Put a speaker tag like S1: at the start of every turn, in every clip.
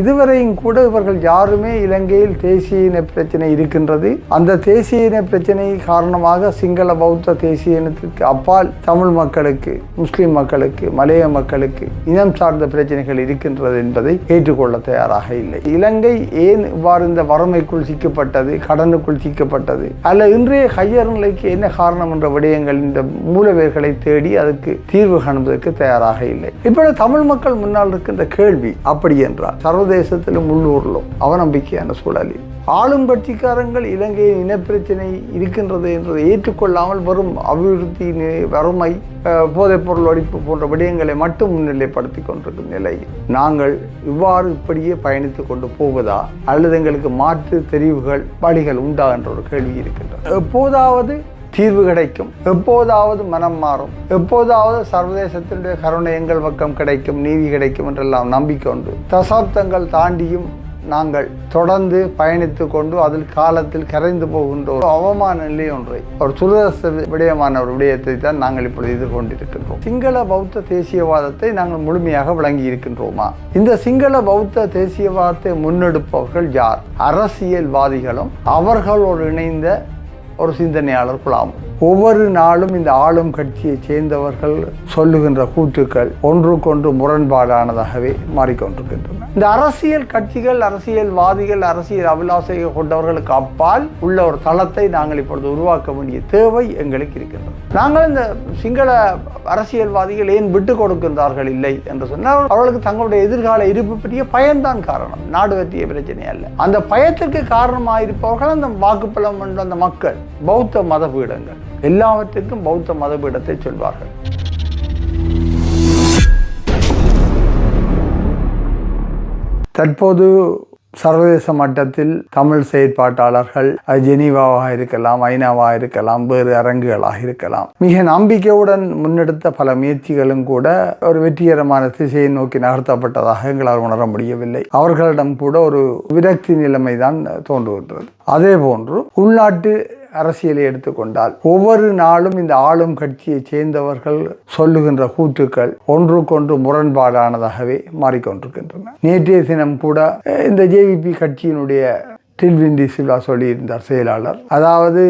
S1: இதுவரையும் கூட இவர்கள் யாருமே இலங்கையில் தேசிய இன பிரச்சனை இருக்கின்றது. அந்த தேசிய இன பிரச்சனை காரணமாக சிங்கள பௌத்த தேசிய இனத்திற்கு அப்பால் தமிழ் மக்களுக்கு முஸ்லிம் மக்களுக்கு மலைய மக்களுக்கு இனம் சார்ந்த பிரச்சனைகள் இருக்கின்றது என்பதை ஏற்றுக்கொள்ள தயாராக இல்லை. இலங்கை ஏன் இவ்வாறு இந்த வறுமைக்குள் சிக்கப்பட்டது கடனுக்குள் சிக்கப்பட்டது? அல்ல இன்றைய ஹையர் நிலைக்கு என்ன காரணம் என்ற விடயங்கள் இந்த மூலவேர்களை தேடி அதுக்கு தீர்வு காண்பதற்கு தயாராக இல்லை. இப்பொழுது தமிழ் மக்கள் முன்னால் இருக்கின்ற கேள்வி அப்படி என்றால் சர்வதேசத்திலும் உள்ளூரிலும் அவநம்பிக்கையான சூழலில். ஆளும் கட்சிக்காரங்கள் இலங்கையின் இனப்பிரச்சனை இருக்கின்றது என்பதை ஏற்றுக்கொள்ளாமல் வரும் அபிவிருத்தி வறுமை போதைப்பொருள் ஒழிப்பு போன்ற விடயங்களை மட்டும் முன்னிலைப்படுத்தி கொண்டிருக்கும் நிலையில் நாங்கள் இவ்வாறு இப்படியே பயணித்து கொண்டு போவதா அல்லது எங்களுக்கு மாற்று தெரிவுகள் வழிகள் உண்டா என்ற ஒரு கேள்வி இருக்கின்றது. எப்போதாவது தீர்வு கிடைக்கும். எப்போதாவது மனம் மாறும். எப்போதாவது சர்வதேசத்தினுடைய கருணை எங்கள் பக்கம் கிடைக்கும் நீதி கிடைக்கும் என்றெல்லாம் நம்பிக்கை உண்டு. தசாப்தங்கள் தாண்டியும் நாங்கள் தொடர்ந்து பயணித்து கொண்டு அதில் காலத்தில் கரைந்து போகின்ற ஒரு அவமான நிலை ஒன்றை ஒரு துரதர்ச விடயமான ஒரு விடயத்தை தான் நாங்கள் இப்பொழுது எதிர்கொண்டிருக்கின்றோம். சிங்கள பௌத்த தேசியவாதத்தை நாங்கள் முழுமையாக விளங்கி இருக்கின்றோமா? இந்த சிங்கள பௌத்த தேசியவாதத்தை முன்னெடுப்பவர்கள் யார்? அரசியல்வாதிகளும் அவர்களோடு இணைந்த ஒரு சிந்தனையாளர் குழாம். ஒவ்வொரு நாளும் இந்த ஆளும் கட்சியைச் சேர்ந்தவர்கள் சொல்லுகின்ற கூற்றுக்கள் ஒன்றுக்கொன்று முரண்பாடானதாகவே மாறிக்கொண்டிருக்கின்றன. இந்த அரசியல் கட்சிகள் அரசியல்வாதிகள் அரசியல் அபிலாசை கொண்டவர்களுக்கு அப்பால் உள்ள ஒரு தளத்தை நாங்கள் இப்பொழுது உருவாக்க வேண்டிய தேவை எங்களுக்கு இருக்கின்றது. நாங்கள் இந்த சிங்கள அரசியல்வாதிகள் ஏன் விட்டு கொடுக்கின்றார்கள் இல்லை என்று சொன்னால் அவர்களுக்கு தங்களுடைய எதிர்கால இருப்பு பற்றிய பயன்தான் காரணம். நாடு பற்றிய பிரச்சனை அல்ல. அந்த பயத்திற்கு காரணமாக இருப்பவர்கள் அந்த வாக்குப்பலம் என்ற அந்த மக்கள் பௌத்த மத பீடங்கள் எல்லாவற்றிற்கும் பௌத்த மதபீடத்தை சொல்வார்கள். தற்போது சர்வதேச மட்டத்தில் தமிழ் செயற்பாட்டாளர்கள் அது ஜெனீவாவாக இருக்கலாம் ஐநாவாக இருக்கலாம் வேறு அரங்குகளாக இருக்கலாம். மிக நம்பிக்கையுடன் முன்னெடுத்த பல முயற்சிகளும் கூட ஒரு வெற்றிகரமான திசையை நோக்கி நகர்த்தப்பட்டதாக எங்களால் உணர முடியவில்லை. அவர்களிடம் கூட ஒரு விரக்தி நிலைமை தான் தோன்றுகின்றது. அதே போன்று உள்நாட்டு அரசியலை எடுத்துக்கொண்டால் ஒவ்வொரு நாளும் இந்த ஆளும் கட்சியைச் சேர்ந்தவர்கள் சொல்லுகின்ற கூத்துக்கள் ஒன்றுக்கொன்று முரண்பாடானதாகவே மாறிக்கொண்டிருக்கின்றன. நேற்றைய தினம் கூட இந்த ஜேவிபி கட்சியினுடைய டில்விண்டி சிவா சொல்லியிருந்தார் செயலாளர். அதாவது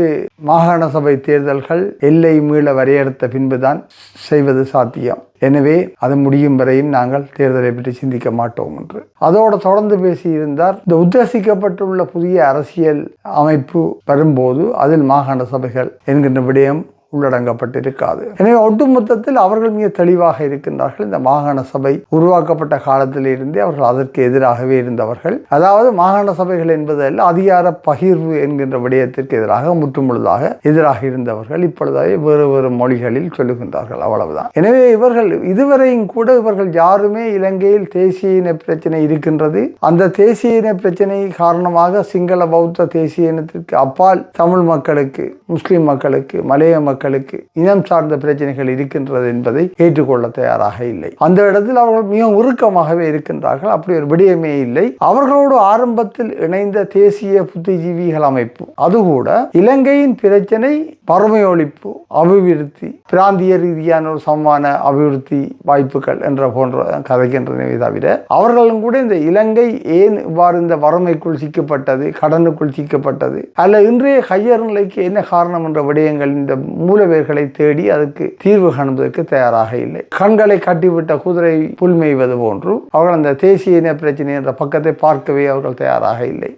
S1: மாகாண சபை தேர்தல்கள் எல்லை மீள வரையறுத்த பின்புதான் செய்வது சாத்தியம். எனவே அது முடியும் வரையும் நாங்கள் தேர்தலை பற்றி சிந்திக்க மாட்டோம் என்று. அதோடு தொடர்ந்து பேசியிருந்தார் இந்த உத்தேசிக்கப்பட்டுள்ள புதிய அரசியல் அமைப்பு வரும்போது அதில் மாகாண சபைகள் என்கின்ற விடயம் உள்ளடங்கப்பட்டிருக்காது. எனவே ஒட்டுமொத்தத்தில் அவர்கள் மிக தெளிவாக இருக்கின்றார்கள். இந்த மாகாண சபை உருவாக்கப்பட்ட காலத்திலிருந்தே அவர்கள் அதற்கு எதிராகவே இருந்தவர்கள். அதாவது மாகாண சபைகள் என்பதல்ல அதிகார பகிர்வு என்கின்ற விடயத்திற்கு எதிராக முற்றுமுழுதாக எதிராக இருந்தவர்கள் இப்பொழுதாவே வேறு வேறு மொழிகளில் சொல்லுகின்றார்கள். அவ்வளவுதான். எனவே இவர்கள் இதுவரையும் கூட இவர்கள் யாருமே இலங்கையில் தேசிய இன பிரச்சனை இருக்கின்றது. அந்த தேசிய இன பிரச்சனை காரணமாக சிங்கள பௌத்த தேசிய இனத்திற்கு அப்பால் தமிழ் மக்களுக்கு முஸ்லிம் மக்களுக்கு மலைய மக்களுக்கு இனம் சார்ந்த பிரச்சனைகள் இருக்கின்றது என்பதை ஏற்றுக்கொள்ள தயாராக இல்லை. அந்த இடத்தில் அவர்கள் மிக உருக்கமாகவே இருக்கின்றார்கள். அப்படி ஒரு விடயமே இல்லை. அவர்களோடு ஆரம்பத்தில் இணைந்த தேசிய புத்திஜீவிகள் அமைப்பு. அது கூட இலங்கையின் பிரச்சனை வறுமை ஒழிப்பு அபிவிருத்தி பிராந்திய ரீதியான ஒரு சமமான அபிவிருத்தி வாய்ப்புகள் என்ற போன்ற கதைக்கின்றனவே தவிர அவர்களும் கூட இந்த இலங்கை ஏன் இவ்வாறு இந்த வறுமைக்குள் சிக்கப்பட்டது கடனுக்குள் சிக்கப்பட்டது அல்ல இன்றைய ஹையர் நிலைக்கு என்ன காரணம் என்ற விடயங்கள் இந்த மூலவேர்களை தேடி அதுக்கு தீர்வு காண்பதற்கு தயாராக இல்லை. கண்களை கட்டிவிட்ட குதிரை புல் மேய்வது போன்று அவர்கள் அந்த தேசிய இன பிரச்சனை என்ற பக்கத்தை பார்க்கவே அவர்கள் தயாராக இல்லை.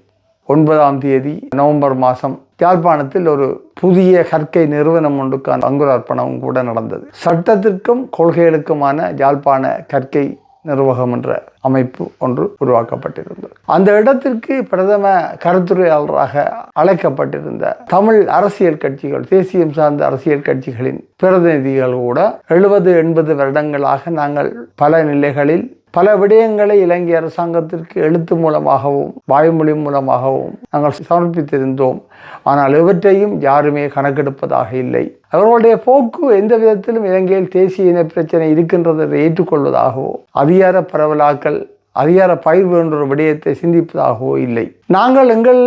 S1: ஒன்பதாம் தேதி நவம்பர் மாதம் யாழ்ப்பாணத்தில் ஒரு புதிய கற்கை நிறுவனம் ஒன்றுக்கான அங்குரார்ப்பணமும் கூட நடந்தது. சட்டத்திற்கும் கொள்கைகளுக்குமான யாழ்ப்பாண கற்கை நிர்வாகம் என்ற அமைப்பு ஒன்று உருவாக்கப்பட்டிருந்தது. அந்த இடத்திற்கு பிரதம கருத்துரையாளராக அழைக்கப்பட்டிருந்த தமிழ் அரசியல் கட்சிகள் தேசியம் சார்ந்த அரசியல் கட்சிகளின் பிரதிநிதிகள் கூட எழுபது எண்பது வருடங்களாக நாங்கள் பல நிலைகளில் பல விடயங்களை இலங்கை அரசாங்கத்திற்கு எழுத்து மூலமாகவும் வாய்மொழி மூலமாகவும் நாங்கள் சமர்ப்பித்திருந்தோம். ஆனால் இவற்றையும் யாருமே கணக்கெடுப்பதாக இல்லை. அவர்களுடைய போக்கு எந்த விதத்திலும் இலங்கையில் தேசிய இன பிரச்சனை இருக்கின்றது என்று ஏற்றுக்கொள்வதாகவோ அதிகார பரவலாக்கல் அதிகார பயிர்வு என்ற ஒரு விடயத்தை சிந்திப்பதாகவோ இல்லை. நாங்கள் எங்கள்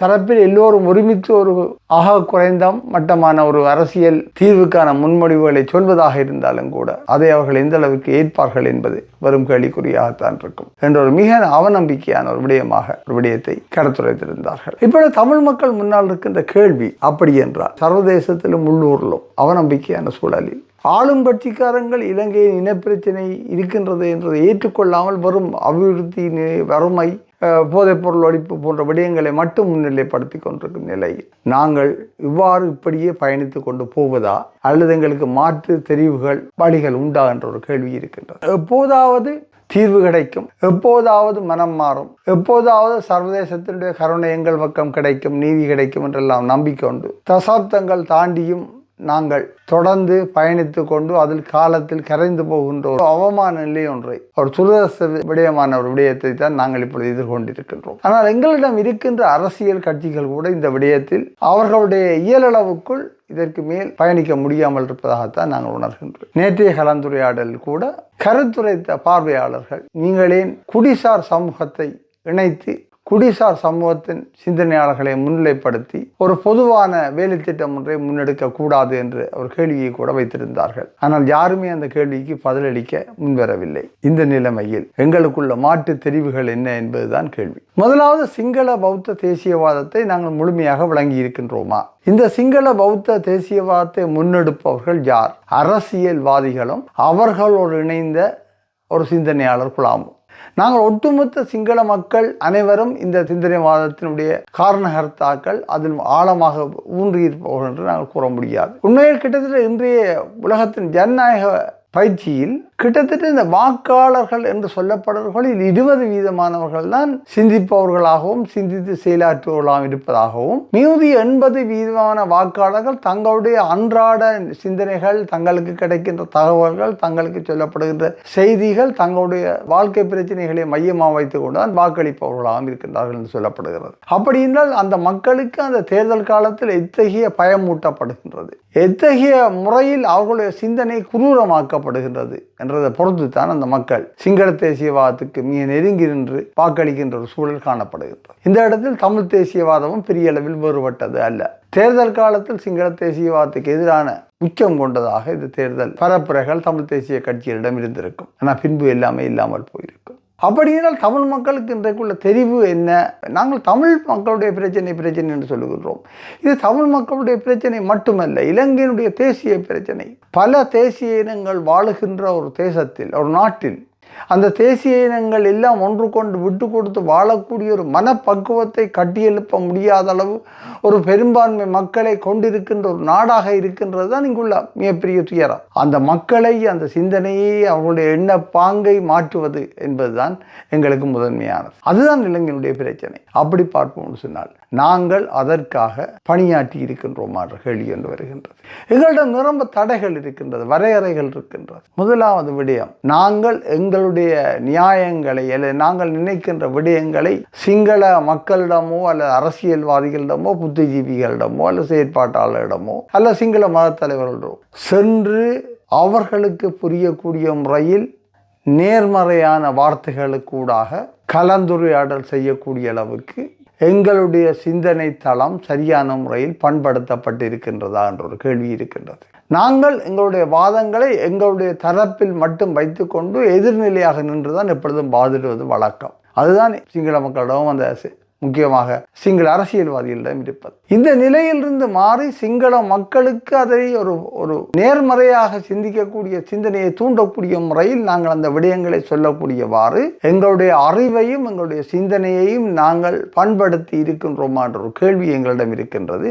S1: தரப்பில் எல்லோரும் ஒருமித்து ஒரு ஆக குறைந்த மட்டமான ஒரு அரசியல் தீர்வுக்கான முன்மொழிவுகளை சொல்வதாக இருந்தாலும் கூட அதை அவர்கள் எந்த அளவுக்கு ஏற்பார்கள் என்பது வரும் கேள்விக்குறியாகத்தான் இருக்கும் என்ற ஒரு மிக அவநம்பிக்கையான ஒரு விடயமாக ஒரு விடயத்தை கடத்துரைத்திருந்தார்கள். இப்பொழுது தமிழ் மக்கள் முன்னால் இருக்கின்ற கேள்வி அப்படி என்றால் சர்வதேசத்திலும் உள்ளூரிலும் அவநம்பிக்கையான சூழலில் ஆளும் கட்சிக்காரங்கள் இலங்கையின் இனப்பிரச்சனை இருக்கின்றது என்றதை ஏற்றுக்கொள்ளாமல் வரும் அபிவிருத்தி வறுமை போதைப்பொருள் ஒழிப்பு போன்ற விடயங்களை மட்டும் முன்னிலைப்படுத்தி கொண்டிருக்கும் நிலையில் நாங்கள் இவ்வாறு இப்படியே பயணித்து கொண்டு போவதா? அல்லது எங்களுக்கு மாற்று தெரிவுகள் வழிகள் உண்டா என்ற ஒரு கேள்வி இருக்கின்றது. எப்போதாவது தீர்வு கிடைக்கும். எப்போதாவது மனம் மாறும். எப்போதாவது சர்வதேசத்தினுடைய கருணை எங்கள் பக்கம் கிடைக்கும் நீதி கிடைக்கும் என்றெல்லாம் நம்பிக்கொண்டு தசாப்தங்கள் தாண்டியும் நாங்கள் தொடர்ந்து பயணித்து கொண்டு அதில் காலத்தில் கரைந்து போகின்ற ஒரு அவமான நிலை ஒன்றை ஒரு சுரதச விடயமான ஒரு விடயத்தை தான் நாங்கள் இப்பொழுது எதிர்கொண்டிருக்கின்றோம். ஆனால் எங்களிடம் இருக்கின்ற அரசியல் கட்சிகள் கூட இந்த விடயத்தில் அவர்களுடைய இயலளவுக்குள் இதற்கு மேல் பயணிக்க முடியாமல் இருப்பதாகத்தான் நாங்கள் உணர்கின்றோம். நேற்றைய கலந்துரையாடல் கூட கருத்துரைத்த பார்வையாளர்கள் நீங்களே குடிசார் சமூகத்தை இணைத்து குடிசார் சமூகத்தின் சிந்தனையாளர்களை முன்னிலைப்படுத்தி ஒரு பொதுவான வேலை திட்டம் ஒன்றை முன்னெடுக்க கூடாது என்று ஒரு கேள்வியை கூட வைத்திருந்தார்கள். ஆனால் யாருமே அந்த கேள்விக்கு பதிலளிக்க முன்வரவில்லை. இந்த நிலைமையில் எங்களுக்குள்ள மாற்று தெரிவுகள் என்ன என்பதுதான் கேள்வி. முதலாவது சிங்கள பௌத்த தேசியவாதத்தை நாங்கள் முழுமையாக வழங்கி இருக்கின்றோமா இந்த சிங்கள பௌத்த தேசியவாதத்தை முன்னெடுப்பவர்கள் யார்? அரசியல்வாதிகளும் அவர்களோடு இணைந்த ஒரு சிந்தனையாளர் குழாமும் நாங்கள் ஒட்டுமொத்த சிங்கள மக்கள் அனைவரும் இந்த சிந்தனைவாதத்தினுடைய காரணகர்த்தாக்கள் அதில் ஆழமாக ஊன்றியிருப்பவர்கள் என்று நாங்கள் கூற முடியாது. உண்மையில் கிட்டத்தட்ட இன்றைய உலகத்தின் ஜனநாயக பயிற்சியில் கிட்டத்தட்ட இந்த வாக்காளர்கள் என்று சொல்லப்படுறவர்களில் இருபது வீதமானவர்கள் தான் சிந்திப்பவர்களாகவும் சிந்தித்து செயலாற்றுவர்களாகவும் இருப்பதாகவும் மீதி எண்பது வீதமான வாக்காளர்கள் தங்களுடைய அன்றாட சிந்தனைகள் தங்களுக்கு கிடைக்கின்ற தகவல்கள் தங்களுக்கு சொல்லப்படுகின்ற செய்திகள் தங்களுடைய வாழ்க்கை பிரச்சனைகளை மையமாக வைத்துக் கொண்டுதான் வாக்களிப்பவர்களாகவும் இருக்கின்றார்கள் என்று சொல்லப்படுகிறது. அப்படி என்றால் அந்த மக்களுக்கு அந்த தேர்தல் காலத்தில் எத்தகைய பயமூட்டப்படுகின்றது? எத்தகைய முறையில் அவர்களுடைய சிந்தனை குரூரமாக்க வழங்கப்படுகின்றது என்றதை பொறுத்துத்தான் அந்த மக்கள் சிங்கள தேசியவாதத்துக்கு மிக நெருங்கி நின்று வாக்களிக்கின்ற ஒரு சூழல் காணப்படுகின்றது. இந்த இடத்தில் தமிழ் தேசியவாதமும் பெரிய அளவில் வேறுபட்டது அல்ல. தேர்தல் காலத்தில் சிங்கள தேசியவாதத்துக்கு எதிரான உச்சம் கொண்டதாக இந்த தேர்தல் பரப்புரைகள் தமிழ் தேசிய கட்சிகளிடம் இருந்திருக்கும். ஆனால் பின்பு எல்லாமே இல்லாமல் போயிருக்கும். அப்படியினால் தமிழ் மக்களுக்கு இன்றைக்குள்ள தெரிவு என்ன? நாங்கள் தமிழ் மக்களுடைய பிரச்சனை பிரச்சனை என்று சொல்லுகின்றோம். இது தமிழ் மக்களுடைய பிரச்சனை மட்டுமல்ல இலங்கையினுடைய தேசிய பிரச்சனை. பல தேசிய இனங்கள் வாழுகின்ற ஒரு தேசத்தில் ஒரு நாட்டில் அந்த தேசிய இனங்கள் எல்லாம் ஒன்று கொண்டு விட்டு கொடுத்து வாழக்கூடிய ஒரு மனப்பக்குவத்தை கட்டியெழுப்ப முடியாத அளவு ஒரு பெரும்பான்மை மக்களை கொண்டிருக்கின்ற ஒரு நாடாக இருக்கின்றது தான் இங்குள்ள மிகப்பெரிய துயரம். அந்த மக்களை அந்த சிந்தனையை அவர்களுடைய எண்ண பாங்கை மாற்றுவது என்பதுதான் எங்களுக்கு முதன்மையானது. அதுதான் இளைஞனுடைய பிரச்சனை. அப்படி பார்ப்போம்னு சொன்னால் நாங்கள் அதற்காக பணியாற்றி இருக்கின்றோம் என்ற கேள்வி என்று வருகின்றது. எங்களிடம் நிரம்ப தடைகள் இருக்கின்றது வரையறைகள் இருக்கின்றது. முதலாவது விடயம் நாங்கள் எங்கள் எங்களுடைய நியாயங்களை அல்லது நாங்கள் நினைக்கின்ற விடயங்களை சிங்கள மக்களிடமோ அல்லது அரசியல்வாதிகளிடமோ புத்திஜீவிகளிடமோ அல்லது செயற்பாட்டாளரிடமோ அல்ல சிங்கள மத சென்று அவர்களுக்கு புரியக்கூடிய முறையில் நேர்மறையான வார்த்தைகளுக்கூடாக கலந்துரையாடல் செய்யக்கூடிய அளவுக்கு எங்களுடைய சிந்தனை தளம் சரியான முறையில் பண்படுத்தப்பட்டிருக்கின்றதா என்ற ஒரு கேள்வி இருக்கின்றது. நாங்கள் எங்களுடைய வாதங்களை எங்களுடைய தரப்பில் மட்டும் வைத்துக்கொண்டு எதிர்நிலையாக நின்றுதான் எப்பொழுதும் வாதிடுவது வழக்கம். அதுதான் சிங்கள மக்களிடம் அந்த முக்கியமாக சிங்கள அரசியல்வாதிகளிடம் இருப்பது. இந்த நிலையிலிருந்து மாறி சிங்கள மக்களுக்கு அதை ஒரு ஒரு நேர்மறையாக சிந்திக்கக்கூடிய சிந்தனையை தூண்டக்கூடிய முறையில் நாங்கள் அந்த விடயங்களை சொல்லக்கூடியவாறு எங்களுடைய அறிவையும் எங்களுடைய சிந்தனையையும் நாங்கள் பண்படுத்தி இருக்கின்றோமா என்ற ஒரு கேள்வி எங்களிடம் இருக்கின்றது.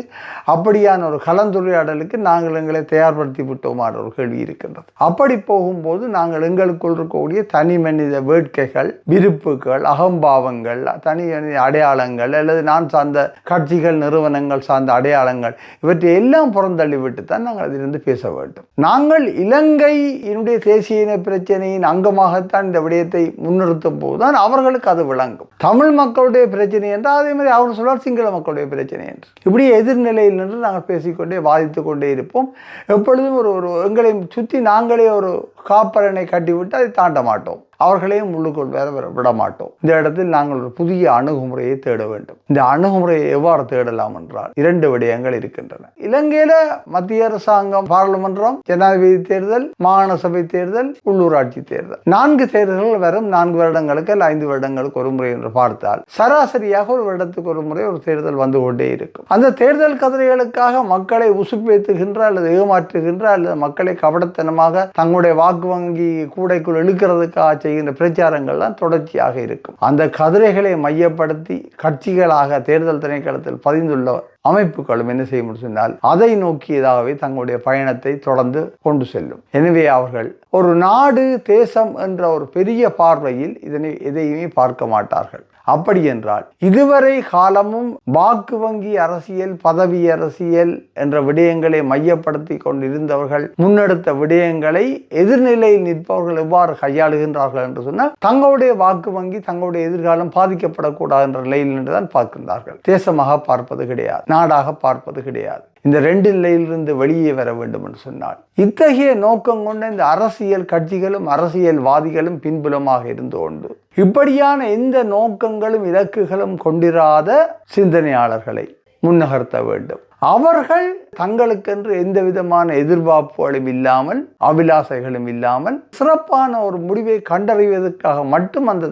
S1: அப்படியான ஒரு கலந்துரையாடலுக்கு நாங்கள் எங்களை தயார்படுத்தி விட்டோமா என்ற ஒரு கேள்வி இருக்கின்றது. அப்படி போகும்போது நாங்கள் எங்களுக்குள் இருக்கக்கூடிய தனி மனித வேட்கைகள் விருப்புகள் அகம்பாவங்கள் தனி மனித அடையாளங்கள் அல்லது நான் சார்ந்த கட்சிகள் நிறுவனங்கள் சார்ந்த அடையாளங்கள் இவற்றை எல்லாம் புறந்தள்ளிவிட்டு தான் நாங்கள் அதிலிருந்து பேச வேண்டும். நாங்கள் இலங்கையினுடைய தேசிய இன பிரச்சனையின் அங்கமாகத்தான் இந்த விடயத்தை முன்னிறுத்தும் போதுதான் அவர்களுக்கு அது விளங்கும். தமிழ் மக்களுடைய பிரச்சனை என்றால் அதே மாதிரி அவர் சொல்வார் சிங்கள மக்களுடைய பிரச்சனை என்று. இப்படி எதிர்நிலையில் நின்று நாங்கள் பேசிக்கொண்டே வாதித்து கொண்டே இருப்போம். எப்பொழுதும் ஒரு ஒரு எங்களை சுற்றி நாங்களே ஒரு காப்பரனை கட்டிவிட்டு அதை தாண்ட மாட்டோம். அவர்களையும் உள்ளுக்குள் வேற விட மாட்டோம். இந்த இடத்தில் நாங்கள் ஒரு புதிய அணுகுமுறையை தேட வேண்டும். இந்த அணுகுமுறையை எவ்வாறு தேடலாம் என்றால் இரண்டு விடயங்கள் இருக்கின்றன. இலங்கையில மத்திய அரசாங்கம் பாராளுமன்றம் ஜனாதிபதி தேர்தல் மாகாண சபை தேர்தல் உள்ளூராட்சி தேர்தல். நான்கு தேர்தல்கள் வரும் நான்கு வருடங்களுக்கு அல்ல ஐந்து வருடங்களுக்கு ஒரு முறை என்று பார்த்தால் சராசரியாக ஒரு வருடத்துக்கு ஒரு முறை ஒரு தேர்தல் வந்து கொண்டே இருக்கும். அந்த தேர்தல் கதிரைகளுக்காக மக்களை உசுப்பேத்துகின்ற அல்லது ஏமாற்றுகின்ற அல்லது மக்களை கபடத்தனமாக தங்களுடைய வாக்கு வங்கி கூடைக்குள் இழுக்கிறதுக்காக செய்கின்ற பிரச்சாரங்கள்லாம் தொடர்ச்சியாக இருக்கும். அந்த கதிரைகளை மையப்படுத்தி கட்சிகளாக தேர்தல் திணைக்களத்தில் பதிந்துள்ள அமைப்புகளும் என்ன செய்ய முடியும் சொன்னால் அதை நோக்கியதாகவே தங்களுடைய பயணத்தை தொடர்ந்து கொண்டு செல்லும். எனவே அவர்கள் ஒரு நாடு தேசம் என்ற ஒரு பெரிய பார்வையில் இதனை எதையுமே பார்க்க மாட்டார்கள். அப்படி என்றால் இதுவரை காலமும் வாக்கு வங்கி அரசியல் பதவி அரசியல் என்ற விடயங்களை மையப்படுத்தி கொண்டிருந்தவர்கள் முன்னெடுத்த விடயங்களை எதிர்நிலையில் நிற்பவர்கள் எவ்வாறு கையாளுகின்றார்கள் என்று சொன்னால் தங்களுடைய வாக்கு வங்கி தங்களுடைய எதிர்காலம் பாதிக்கப்படக்கூடாது என்ற நிலையில் நின்றுதான் பார்க்கின்றார்கள். தேசமாக பார்ப்பது கிடையாது நாடாக பார்ப்பது கிடையாது. இந்த ரெண்டு நிலையிலிருந்து வெளியே வர வேண்டும் என்று சொன்னால் இத்தகைய நோக்கம் கொண்ட இந்த அரசியல் கட்சிகளும் அரசியல்வாதிகளும் பின்புலமாக இருந்து கொண்டு இப்படியான எந்த நோக்கங்களும் இலக்குகளும் கொண்டிராத சிந்தனையாளர்களை முன்னகர்த்த வேண்டும். அவர்கள் தங்களுக்கென்று எந்த விதமான எதிர்பார்ப்புகளும் இல்லாமல் அபிலாசைகளும் இல்லாமல் சிறப்பான ஒரு முடிவை கண்டறிவதற்காக மட்டும் அந்த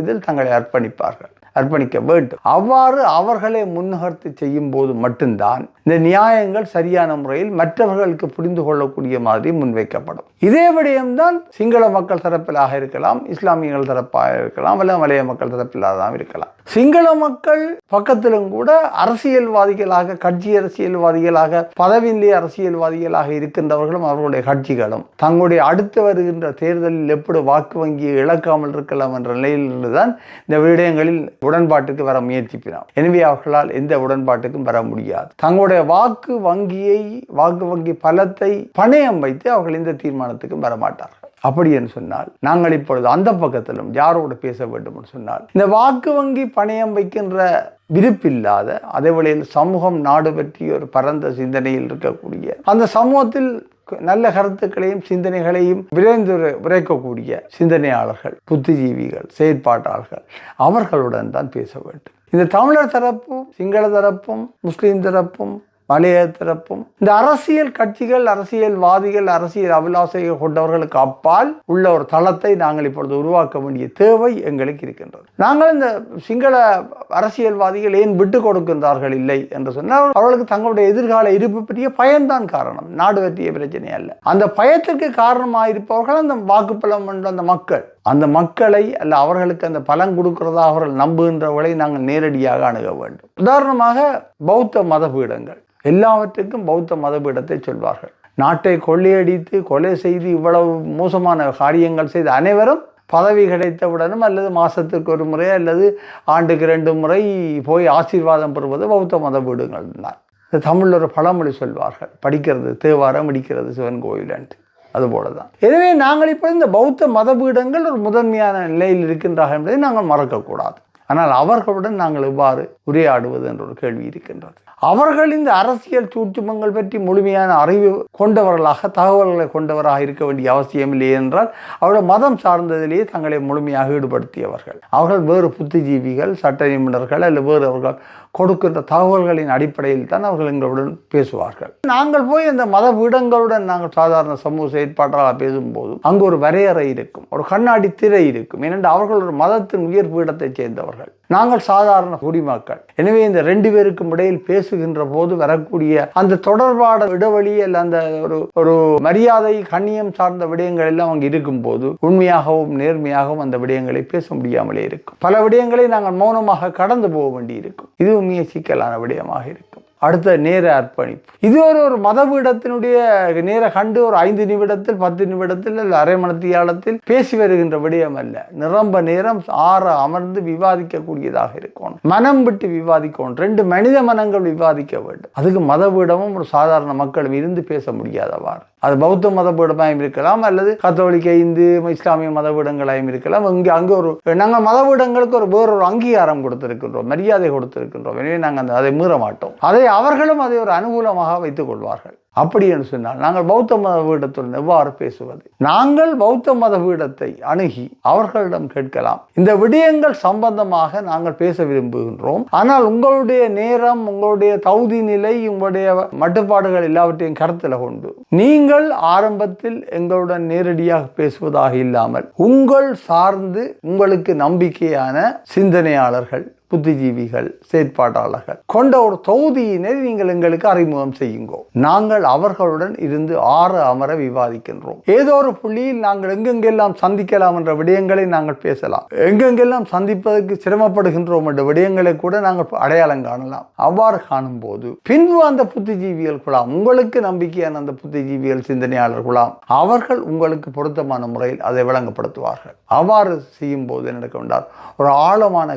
S1: இதில் தங்களை அர்ப்பணிப்பார்கள் அர்ப்பணிக்க வேண்டும். அவ்வாறு அவர்களை முன்னகர்த்தி செய்யும் போது மட்டும்தான் இந்த நியாயங்கள் சரியான முறையில் மற்றவர்களுக்கு புரிந்து கொள்ளக்கூடிய மாதிரி முன்வைக்கப்படும். இதே விடயம்தான் சிங்கள மக்கள் தரப்பிலாக இருக்கலாம் இஸ்லாமியர்கள் தரப்பாக இருக்கலாம் அல்ல மலைய மக்கள் தரப்பிலாக இருக்கலாம். சிங்கள மக்கள் பக்கத்திலும் கூட அரசியல்வாதிகளாக கட்சி அரசியல்வாதிகளாக பதவியிலே அரசியல்வாதிகளாக இருக்கின்றவர்களும் அவர்களுடைய கட்சிகளும் தங்களுடைய அடுத்து வருகின்ற தேர்தலில் எப்படி வாக்கு வங்கியை இழக்காமல் இருக்கலாம் என்ற நிலையிலிருந்துதான் இந்த விடயங்களில் உடன்பாட்டுக்கு வர முயற்சிப்பினார். எனவே அவர்களால் எந்த உடன்பாட்டுக்கும் வர முடியாது. தங்களுடைய வாக்கு வங்கியை வாக்கு வங்கி பலத்தை பணயம் வைத்து அவர்கள் இந்த தீர்மானத்துக்கும் வரமாட்டார்கள். அப்படி என்று சொன்னால் நாங்கள் இப்பொழுது அந்த பக்கத்திலும் யாரோடு பேச வேண்டும் என்று சொன்னால் இந்த வாக்கு வங்கி பணயம் வைக்கின்ற விருப்பில்லாத அதே வேளையில் சமூகம் நாடு பற்றி ஒரு பரந்த சிந்தனையில் இருக்கக்கூடிய அந்த சமூகத்தில் நல்ல கருத்துக்களையும் சிந்தனைகளையும் விரைந்து விரைக்கக்கூடிய சிந்தனையாளர்கள் புத்திஜீவிகள் செயற்பாட்டாளர்கள் அவர்களுடன் தான் பேச வேண்டும். இந்த தமிழர் தரப்பும் சிங்கள தரப்பும் முஸ்லீம் தரப்பும் மலையேற்றப்பும் இந்த அரசியல் கட்சிகள் அரசியல்வாதிகள் அரசியல் அபிலாசைகள் கொண்டவர்களுக்கு அப்பால் உள்ள ஒரு தளத்தை நாங்கள் இப்பொழுது உருவாக்க வேண்டிய தேவை எங்களுக்கு இருக்கின்றது. நாங்கள் இந்த சிங்கள அரசியல்வாதிகள் ஏன் விட்டு கொடுக்கின்றார்கள் இல்லை என்று சொன்னால் அவர்களுக்கு தங்களுடைய எதிர்கால இருப்பு பற்றிய பயன்தான் காரணம். நாடு பற்றிய பிரச்சனை அல்ல. அந்த பயத்திற்கு காரணமாக இருப்பவர்கள் அந்த வாக்குப்பலம் என்ற அந்த மக்கள். அந்த மக்களை அல்ல அவர்களுக்கு அந்த பலன் கொடுக்கிறதா அவர்கள் நம்புகின்றவர்களை நாங்கள் நேரடியாக அணுக வேண்டும். உதாரணமாக பௌத்த மதபீடங்கள். எல்லாவற்றுக்கும் பௌத்த மதபீடத்தை சொல்வார்கள். நாட்டை கொள்ளையடித்து கொலை செய்து இவ்வளவு மோசமான காரியங்கள் செய்து அனைவரும் பதவி கிடைத்தவுடனும் அல்லது மாதத்துக்கு ஒரு முறை அல்லது ஆண்டுக்கு ரெண்டு முறை போய் ஆசீர்வாதம் பெறுவது பௌத்த மத வீடுகள் தான் தமிழில் ஒரு பழமொழி சொல்வார்கள். படிக்கிறது தேவாரம் இடிக்கிறது சிவன் கோயிலன்ட்டு அதுபோல தான். எனவே நாங்கள் இப்போ இந்த பௌத்த மதபீடங்கள் ஒரு முதன்மையான நிலையில் இருக்கின்றார்கள் என்பதை நாங்கள் மறக்கக்கூடாது. ஆனால் அவர்களுடன் நாங்கள் எவ்வாறு உரையாடுவது என்ற ஒரு கேள்வி இருக்கின்றது. அவர்கள் இந்த அரசியல் சூட்சுமங்கள் பற்றி முழுமையான அறிவு கொண்டவர்களாக தகவல்களை கொண்டவராக இருக்க வேண்டிய அவசியம் இல்லை என்றால் அவர்கள் மதம் சார்ந்ததிலேயே தங்களை முழுமையாக ஈடுபடுத்தியவர்கள். அவர்கள் வேறு புத்திஜீவிகள் சட்ட நிபுணர்கள் அல்லது வேறு அவர்கள் கொடுக்கின்ற தகவல்களின் அடிப்படையில் தான் அவர்கள் எங்களுடன் பேசுவார்கள். நாங்கள் போய் அந்த மத பீடங்களுடன் நாங்கள் சாதாரண சமூக செயற்பாட்டாளர் பேசும்போது அங்கு ஒரு வரையறை இருக்கும் ஒரு கண்ணாடி திரை இருக்கும். ஏனென்றால் அவர்கள் ஒரு மதத்தின் உயர் பீடத்தைச் சேர்ந்தவர்கள். நாங்கள் சாதாரண குடிமக்கள். எனவே இந்த ரெண்டு பேருக்கும் இடையில் பேசுகின்ற போது வரக்கூடிய அந்த தொடர்பாட இடைவெளி அல்ல அந்த ஒரு ஒரு மரியாதை கண்ணியம் சார்ந்த விடயங்கள் எல்லாம் அங்கே இருக்கும்போது உண்மையாகவும் நேர்மையாகவும் அந்த விடயங்களை பேச முடியாமலே இருக்கும். பல விடயங்களை நாங்கள் மௌனமாக கடந்து போக வேண்டி இருக்கும் இது உண்மையை சிக்கலான விடயமாக இருக்கும். அடுத்த நேர அர்ப்பணிப்பு. இது ஒரு ஒரு மதபீடத்தினுடைய நேர கண்டு ஒரு ஐந்து நிமிடத்தில் பத்து நிமிடத்தில் அல்ல அரை மணத்தியாலத்தில் பேசி வருகின்ற விடயம் அல்ல. நிரம்ப நேரம் ஆற அமர்ந்து விவாதிக்கக்கூடியதாக இருக்கணும். மனம் விட்டு விவாதிக்கணும். ரெண்டு மனித மனங்கள் விவாதிக்க வேண்டும். அதுக்கு மதபீடமும் ஒரு சாதாரண மக்களும் இருந்து பேச முடியாதவாறு. அது பௌத்த மதபீடமாயும் இருக்கலாம் அல்லது கத்தோலிக்க இந்து இஸ்லாமிய மதபீடங்களாயும் இருக்கலாம். இங்கே அங்கே ஒரு நாங்கள் மதபீடங்களுக்கு ஒரு வேறொரு அங்கீகாரம் கொடுத்திருக்கின்றோம் மரியாதை கொடுத்திருக்கின்றோம். எனவே நாங்கள் அந்த அதை மீற மாட்டோம். அதை அவர்களும் அதை ஒரு அனுகூலமாக வைத்துக் கொள்வார்கள். அப்படி என்று சொன்னால் நாங்கள் பௌத்த மத பீடத்துடன் எவ்வாறு பேசுவது? நாங்கள் பௌத்த மத பீடத்தை அணுகி அவர்களிடம் கேட்கலாம். இந்த விடயங்கள் சம்பந்தமாக நாங்கள் பேச விரும்புகின்றோம். ஆனால் உங்களுடைய நேரம் உங்களுடைய தகுதி நிலை உங்களுடைய மட்டுப்பாடுகள் எல்லாவற்றையும் கருத்தில் கொண்டு நீங்கள் ஆரம்பத்தில் எங்களுடன் நேரடியாக பேசுவதாக இல்லாமல் உங்கள் சார்ந்து உங்களுக்கு நம்பிக்கையான சிந்தனையாளர்கள் புத்திஜீவிகள் செயற்பாட்டாளர்கள். கொண்ட ஒரு தொகுதியினை நீங்கள் எங்களுக்கு அறிமுகம் செய்யுங்கோ. நாங்கள் அவர்களுடன் இருந்து ஆறு அமர விவாதிக்கின்றோம். ஏதோ ஒரு புள்ளியில் நாங்கள் எங்கெங்கெல்லாம் சந்திக்கலாம் என்ற விடயங்களை நாங்கள் பேசலாம். எங்கெங்கெல்லாம் சந்திப்பதற்கு சிரமப்படுகின்றோம் என்ற விடயங்களை கூட நாங்கள் அடையாளம் காணலாம். அவ்வாறு காணும் போது பின்பு அந்த புத்திஜீவிகள் குழாம் உங்களுக்கு நம்பிக்கையான அந்த புத்திஜீவிகள் சிந்தனையாளர் குழாம் அவர்கள் உங்களுக்கு பொருத்தமான முறையில் அதை விளங்கப்படுத்துவார்கள். அவ்வாறு செய்யும் போது என்ன நடக்க ஒரு ஆழமான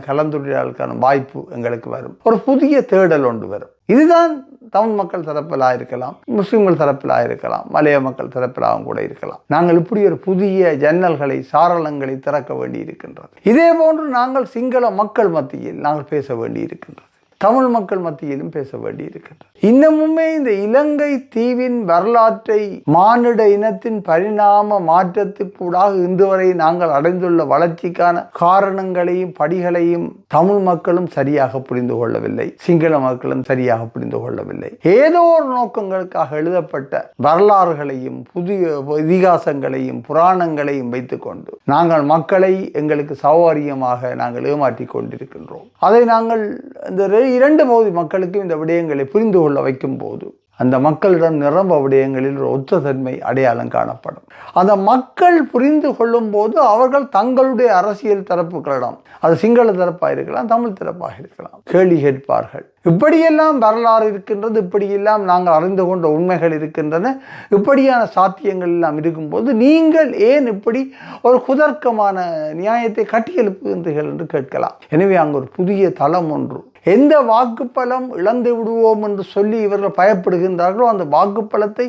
S1: கலந்துரையாடலுக்கான வாய்ப்பு எங்களுக்கு வரும். ஒரு புதிய தேடல் ஒன்று வரும். இதுதான் தமிழ் மக்கள் தரப்பிலாக இருக்கலாம் முஸ்லீம்கள் தரப்பிலாக இருக்கலாம் மலைய மக்கள் தரப்பிலாகவும் கூட இருக்கலாம். நாங்கள் இப்படி ஒரு புதிய ஜன்னல்களை சாரளங்களை திறக்க வேண்டி இருக்கின்றது இதே போன்று நாங்கள் சிங்கள மக்கள் மத்தியில் நாங்கள் பேச வேண்டி இருக்கின்றது தமிழ் மக்கள் மத்தியிலும் பேச வேண்டி இருக்கின்றது இன்னமுமே இந்த இலங்கை தீவின் வரலாற்றை மானிட இனத்தின் பரிணாம மாற்றத்துக்கூடாக இன்று வரை நாங்கள் அடைந்துள்ள வளர்ச்சிக்கான காரணங்களையும் படிகளையும் தமிழ் மக்களும் சரியாக புரிந்து கொள்ளவில்லை. சிங்கள மக்களும் சரியாக புரிந்து கொள்ளவில்லை. ஏதோ ஒரு நோக்கங்களுக்காக எழுதப்பட்ட வரலாறுகளையும் புதிய இதிகாசங்களையும் புராணங்களையும் வைத்துக்கொண்டு நாங்கள் மக்களை எங்களுக்கு சௌகரியமாக நாங்கள் ஏமாற்றி கொண்டிருக்கின்றோம். அதை நாங்கள் இந்த இரண்டு பகுதி மக்களுக்கும் இந்த விடயங்களை புரிந்து கொள்ள வைக்கும் போது அந்த மக்களிடம் நிரம்ப விடயங்களில் ஒரு ஒத்த தன்மை அடையாளம் காணப்படும். அந்த மக்கள் புரிந்து கொள்ளும் போது அவர்கள் தங்களுடைய அரசியல் தரப்புகளிடம் அது சிங்கள தரப்பாக இருக்கலாம் தமிழ் தரப்பாக இருக்கலாம். கேள்வி கேட்பார்கள். இப்படியெல்லாம் வரலாறு இருக்கின்றது இப்படியெல்லாம் நாங்கள் அறிந்து கொண்ட உண்மைகள் இருக்கின்றன இப்படியான சாத்தியங்கள் எல்லாம் இருக்கும்போது நீங்கள் ஏன் இப்படி ஒரு குதர்க்கமான நியாயத்தை கட்டியெழுப்புகின்றீர்கள் என்று கேட்கலாம். எனவே அங்கு ஒரு புதிய தளம் ஒன்று எந்த வாக்குப்பலம் இழந்து விடுவோம் என்று சொல்லி இவர்கள் பயப்படுகின்றார்களோ அந்த வாக்குப்பலத்தை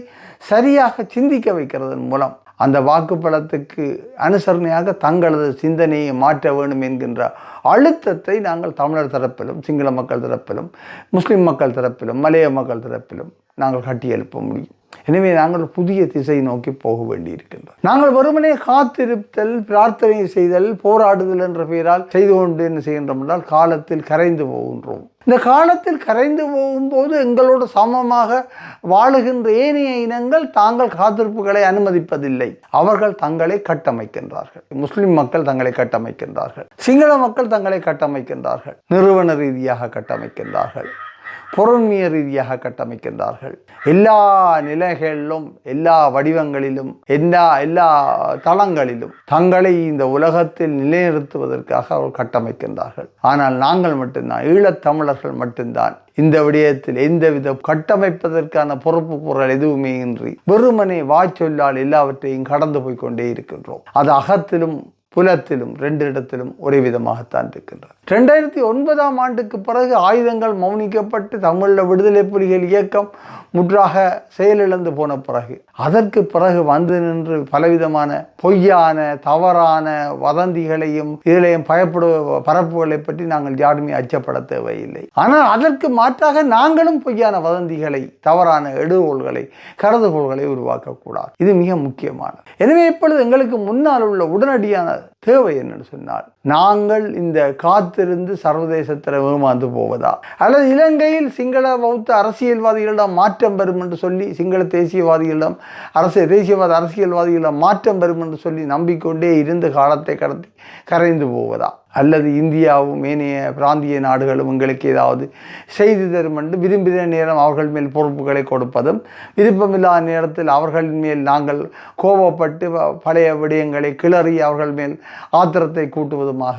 S1: சரியாக சிந்திக்க வைக்கிறதன் மூலம் அந்த வாக்குப்பலத்துக்கு அனுசரணையாக தங்களது சிந்தனையை மாற்ற வேண்டும் என்கின்ற அழுத்தத்தை நாங்கள் தமிழர் தரப்பிலும் சிங்கள மக்கள் தரப்பிலும் முஸ்லீம் மக்கள் தரப்பிலும் மலைய மக்கள் தரப்பிலும் நாங்கள் கட்டியெழுப்ப முடியும். எனவே நாங்கள் புதிய திசை நோக்கி போக வேண்டியிருக்கின்றோம் நாங்கள் வருமனே காத்திருத்தல் பிரார்த்தனை செய்தல் போராடுதல் என்ற பெயரால் செய்து கொண்டு என்ன செய்கின்றோம் என்றால் காலத்தில் கரைந்து போகின்றோம். இந்த காலத்தில் கரைந்து போகும்போது எங்களோடு சமமாக வாழுகின்ற ஏனைய இனங்கள் தாங்கள் காத்திருப்புகளை அனுமதிப்பதில்லை. அவர்கள் தங்களை கட்டமைக்கின்றார்கள். முஸ்லிம் மக்கள் தங்களை கட்டமைக்கின்றார்கள். சிங்கள மக்கள் தங்களை கட்டமைக்கின்றார்கள். நிறுவன ரீதியாக கட்டமைக்கின்றார்கள். பொருண்மைய ரீதியாக கட்டமைக்கின்றார்கள். எல்லா நிலைகளிலும் எல்லா வடிவங்களிலும் எல்லா எல்லா தளங்களிலும் தங்களை இந்த உலகத்தில் நிலைநிறுத்துவதற்காக அவர்கள் கட்டமைக்கின்றார்கள். ஆனால் நாங்கள் மட்டும்தான் ஈழத்தமிழர்கள் மட்டும்தான் இந்த விடயத்தில் எந்தவித கட்டமைப்பதற்கான பொறுப்பு பொருள் எதுவுமே இன்றி வெறுமனை வாய்ச்சொல்லால் எல்லாவற்றையும் கடந்து போய் கொண்டே இருக்கின்றோம். அது அகத்திலும் புலத்திலும் ரெண்டு இடத்திலும் ஒரே விதமாகத்தான் இருக்கின்றது. ரெண்டாயிரத்தி ஒன்பதாம் ஆண்டுக்கு பிறகு ஆயுதங்கள் மௌனிக்கப்பட்டு தமிழில் விடுதலை புலிகள் இயக்கம் முற்றாக செயலிழந்து போன பிறகு அதற்கு பிறகு வந்து நின்று பலவிதமான பொய்யான தவறான வதந்திகளையும் இதிலையும் பயப்படு பரப்புகளை பற்றி நாங்கள் யாருமே அச்சப்பட தேவையில்லை. ஆனால் அதற்கு மாற்றாக நாங்களும் பொய்யான வதந்திகளை தவறான எடுகோள்களை கருதுகோள்களை உருவாக்கக்கூடாது இது மிக முக்கியமானது. எனவே இப்பொழுது எங்களுக்கு முன்னால் உள்ள உடனடியான தேவை என்னன்னு சொன்னால் நாங்கள் இந்த காத்திருந்து சர்வதேசத்தில் ஏமாந்து போவதா? அல்லது இலங்கையில் சிங்கள பௌத்த அரசியல்வாதிகளிடம் மாற்றம் பெறும் என்று சொல்லி சிங்கள தேசியவாதிகளிடம் அரசு தேசியவாத அரசியல்வாதிகளிடம் மாற்றம் பெறும் என்று சொல்லி நம்பிக்கொண்டே இருந்த காலத்தை கடத்தி கரைந்து போவதா? அல்லது இந்தியாவும் ஏனைய பிராந்திய நாடுகளும் உங்களுக்கு ஏதாவது செய்து தரும் என்று விரும்பின நேரம் அவர்கள் மேல் பொறுப்புகளை கொடுப்பதும் விருப்பமில்லாத நேரத்தில் அவர்களின் மேல் நாங்கள் கோபப்பட்டு பழைய விடயங்களை கிளறி அவர்கள் மேல் ஆத்திரத்தை கூட்டுவதுமாக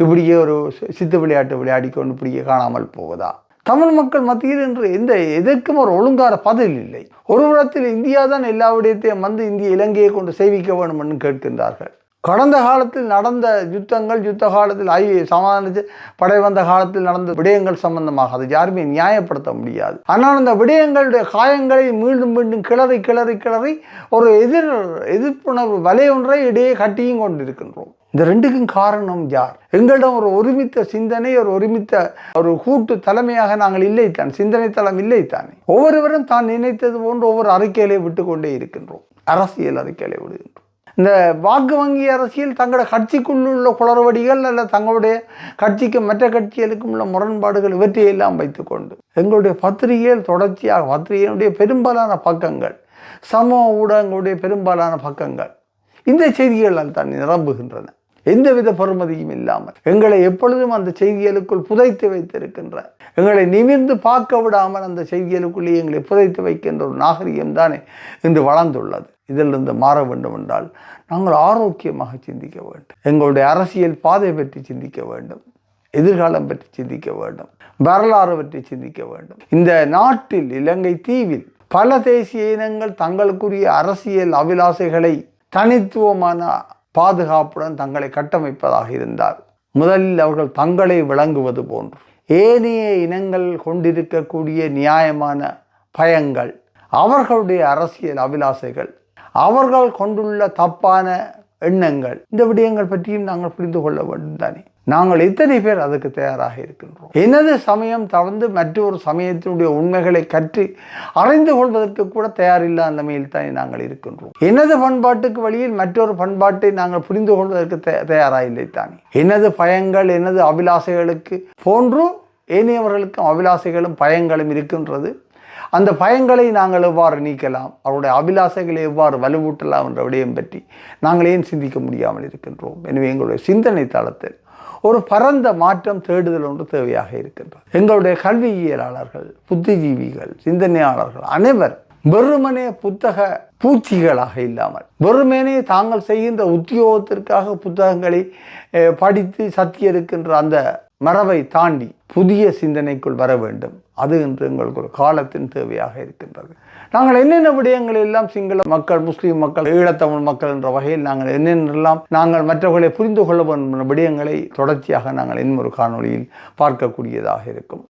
S1: இப்படியே ஒரு சித்து விளையாட்டு விளையாடி கொண்டு இப்படியே காணாமல் போவதா? தமிழ் மக்கள் மத்தியில் என்று எந்த எதற்கும் ஒரு ஒழுங்கார பதில் இல்லை. ஒரு புறத்தில் இந்தியா தான் எல்லா விடயத்தையும் வந்து இந்திய இலங்கையை கொண்டு சேவிக்க வேண்டும் என்று கேட்கின்றார்கள். கடந்த காலத்தில் நடந்த யுத்தங்கள் யுத்த காலத்தில் ஐ சமாதானித்து படை வந்த காலத்தில் நடந்த விடயங்கள் சம்பந்தமாக அதை யாருமே நியாயப்படுத்த முடியாது. ஆனால் அந்த விடயங்களுடைய காயங்களை மீண்டும் மீண்டும் கிளறி கிளறி கிளறி ஒரு எதிர் எதிர்ப்புணர்வு வலை ஒன்றை இடையே கட்டியும் கொண்டிருக்கின்றோம். இந்த ரெண்டுக்கும் காரணம் யார்? எங்களிடம் ஒரு ஒருமித்த சிந்தனை ஒரு ஒருமித்த ஒரு கூட்டு தலைமையாக நாங்கள் இல்லைத்தான் சிந்தனை தளம் இல்லைத்தானே? ஒவ்வொருவரும் தான் நினைத்தது போன்று ஒவ்வொரு அறிக்கையிலே விட்டு கொண்டே இருக்கின்றோம். அரசியல் அறிக்கையிலே விடுகின்றோம். இந்த வாக்கு வங்கி அரசியல் தங்களோட கட்சிக்குள்ளுள்ள குளறுபடிகள் அல்ல தங்களுடைய கட்சிக்கும் மற்ற கட்சிகளுக்கும் உள்ள முரண்பாடுகள் இவற்றையெல்லாம் வைத்துக்கொண்டு எங்களுடைய பத்திரிகைகள் தொடர்ச்சியாக பத்திரிகையினுடைய பெரும்பாலான பக்கங்கள் சமூக ஊடகங்களுடைய பெரும்பாலான பக்கங்கள் இந்த செய்திகளால் தான் நிரம்புகின்றன. எந்தவித பெறுமதியும் இல்லாமல் எங்களை எப்பொழுதும் அந்த செய்திகளுக்குள் புதைத்து வைத்திருக்கின்ற எங்களை நிமிர்ந்து பார்க்க விடாமல் அந்த செய்திகளுக்குள்ளே எங்களை புதைத்து வைக்கின்ற ஒரு நாகரிகம் தானே இன்று வளர்ந்துள்ளது. இதிலிருந்து மாற வேண்டும் என்றால் நாங்கள் ஆரோக்கியமாக சிந்திக்க வேண்டும். எங்களுடைய அரசியல் பாதை பற்றி சிந்திக்க வேண்டும். எதிர்காலம் பற்றி சிந்திக்க வேண்டும். வரலாறு பற்றி சிந்திக்க வேண்டும். இந்த நாட்டில் இலங்கை தீவில் பல தேசிய இனங்கள் தங்களுக்குரிய அரசியல் அபிலாசைகளை தனித்துவமான பாதுகாப்புடன் தங்களை கட்டமைப்பதாக இருந்தால் முதலில் அவர்கள் தங்களை விளங்குவது போன்று. ஏனைய இனங்கள் கொண்டிருக்கக்கூடிய நியாயமான பயங்கள் அவர்களுடைய அரசியல் அபிலாசைகள் அவர்கள் கொண்டுள்ள தப்பான எண்ணங்கள் இந்த விடயங்கள் பற்றியும் நாங்கள் புரிந்து கொள்ள வேண்டும் தானே. நாங்கள் இத்தனை பேர் அதுக்கு தயாராக இருக்கின்றோம். எனது சமயம் தளர்ந்து மற்றொரு சமயத்தினுடைய உண்மைகளை கற்று அறிந்து கொள்வதற்கு கூட தயாரில்லாத நிலைமையில் தான் நாங்கள் இருக்கின்றோம். எனது பண்பாட்டுக்கு வழியில் மற்றொரு பண்பாட்டை நாங்கள் புரிந்து கொள்வதற்கு தயாராக இல்லை தானே. எனது பயங்கள் எனது அபிலாசைகளுக்கு போன்று ஏனையவர்களுக்கும் அபிலாசைகளும் பயங்களும் இருக்கின்றது. அந்த பயங்களை நாங்கள் எவ்வாறு நீக்கலாம்? அவருடைய அபிலாசைகளை எவ்வாறு வலுவூட்டலாம் என்ற விடயம் பற்றி நாங்கள் ஏன் சிந்திக்க முடியாமல் இருக்கின்றோம்? எனவே எங்களுடைய சிந்தனை தளத்தில் ஒரு பரந்த மாற்றம் தேடுதல் ஒன்று தேவையாக இருக்கின்றது. எங்களுடைய கல்வியியலாளர்கள் புத்திஜீவிகள் சிந்தனையாளர்கள் அனைவர் வெறுமனே புத்தக பூச்சிகளாக இல்லாமல் வெறுமனே தாங்கள் செய்கின்ற உத்தியோகத்திற்காக புத்தகங்களை படித்து சத்தியிருக்கின்ற அந்த மரபை தாண்டி புதிய சிந்தனைக்குள் வர வேண்டும். அது இன்று எங்களுக்கு ஒரு காலத்தின் தேவையாக இருக்கின்றது. நாங்கள் என்னென்ன விடயங்கள் எல்லாம் சிங்கள மக்கள் முஸ்லீம் மக்கள் ஈழத்தமிழ் மக்கள் என்ற வகையில் நாங்கள் என்னென்னெல்லாம் நாங்கள் மற்றவர்களை புரிந்து கொள்ள வேண்டும் விடயங்களை தொடர்ச்சியாக நாங்கள் இன்னொரு காணொளியில் பார்க்கக்கூடியதாக இருக்கும்.